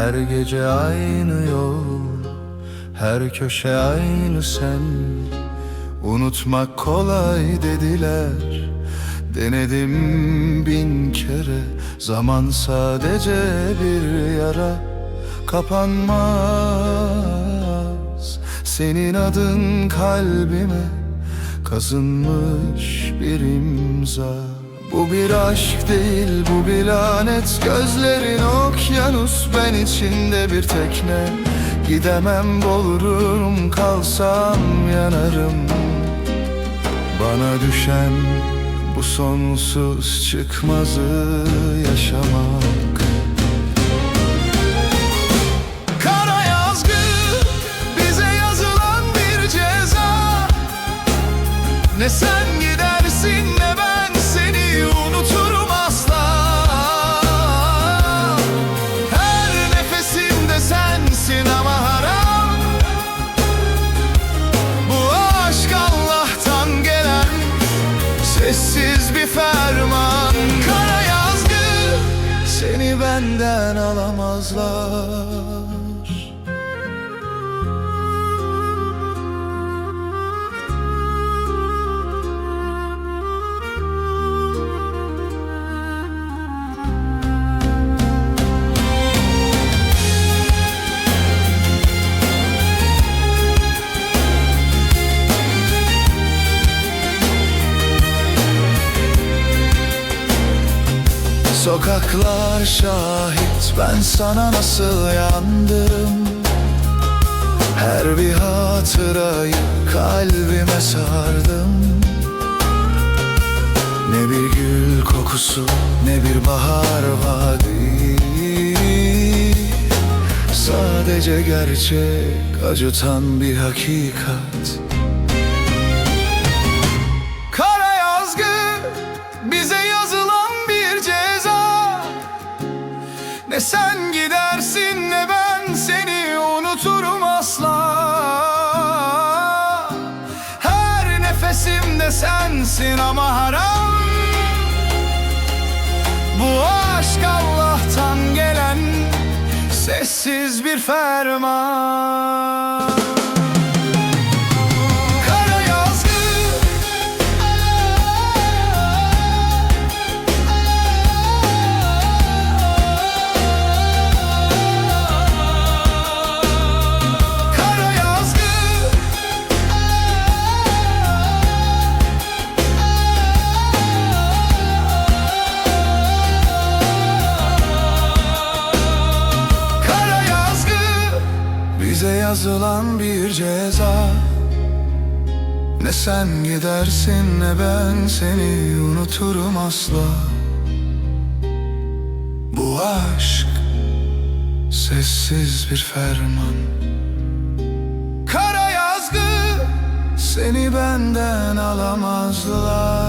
Her gece aynı yol Her köşe aynı sen. Unutmak kolay dediler Denedim bin kere. Zaman sadece bir yara Kapanmaz. Senin adın kalbime Kazınmış bir imza. Bu bir aşk değil bu bir lanet Gözlerin okyanus ben içinde bir tekne. Gidemem boğulurum kalsam yanarım. Bana düşen bu sonsuz çıkmazı yaşamak. Kara bize yazılan bir ceza. Ne sen benden alamazlar Sokaklar şahit. Ben sana nasıl yandım? Her bir hatırayı kalbime sardım. Ne bir gül kokusu ne bir bahar vadi Sadece gerçek acıtan bir hakikat. Kara yazgı bize Sen gidersin ne ben seni unuturum asla. Her nefesimde sensin ama haram. Bu aşk Allah'tan gelen sessiz bir ferman bize yazılan bir ceza. Ne sen gidersin ne ben seni unuturum asla. Bu aşk sessiz bir ferman. Kara yazgı seni benden alamazlar